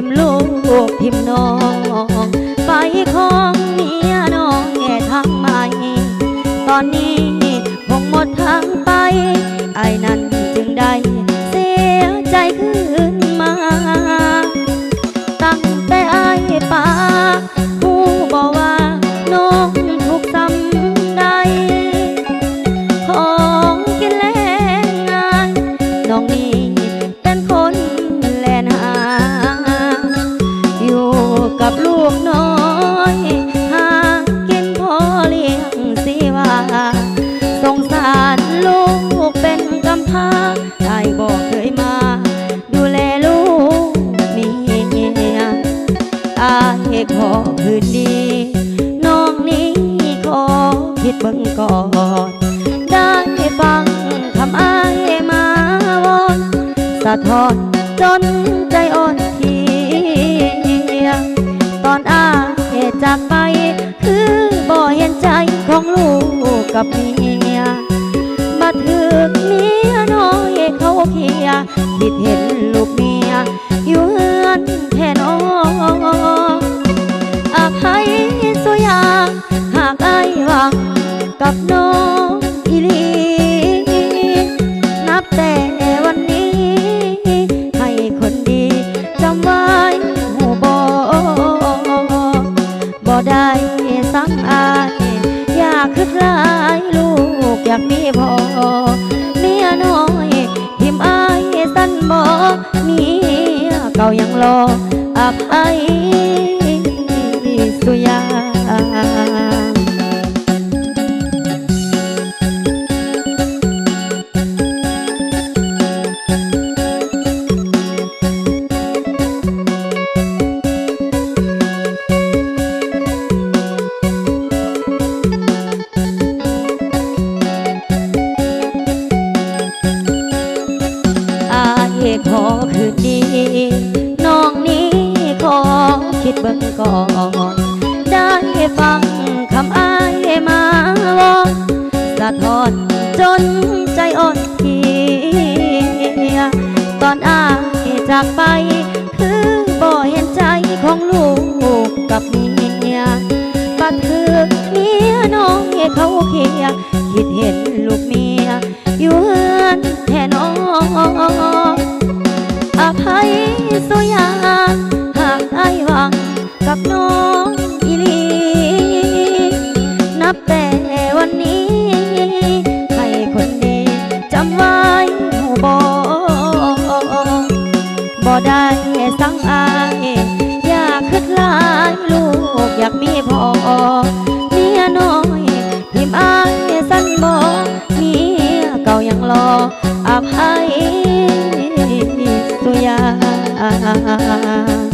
ทิมลูกพิมน้อง ไปของเมียน้องแง่ทำไม ตอนนี้คงหมดทางไป ไอ้นั้นจึงได้เสียใจขึ้นมา ตั้งแต่ไอ้ปาผู้บอกว่าน้องถูกทำใดของกินแรงงานน้องนี้ นดีน้องนี้ขอคิดเบิ่งก่อนได้ฟังคำอายมาวอนสะท้อนจนใจอ่อนเพียตอนอายจากไป คือบ่เห็นใจของลูกกับเมียมาถึกเมียน้อยเขาเคียร์คิดเห็นลูกเมีย อยากมีพอเมียน้อยทิมอายสั้นบ่มีเก่ายังรออับอายสุยาายขอคืนดีน้องนี้ขอคิดเบิ่งก่อนได้ฟังคำอายมาวอนสะท้อนจนใจอ่อนที สุยาหากไอ้หวังกับน้องอีลีนับแต่วันนี้ให้คนดีจำไว้หูบอบ่ได้สั่งอายอยากคืดหลายลูกอยากมีพ่อเมียน้อยทิมอายสั้นบ่เมียเก่ายังรออภัยา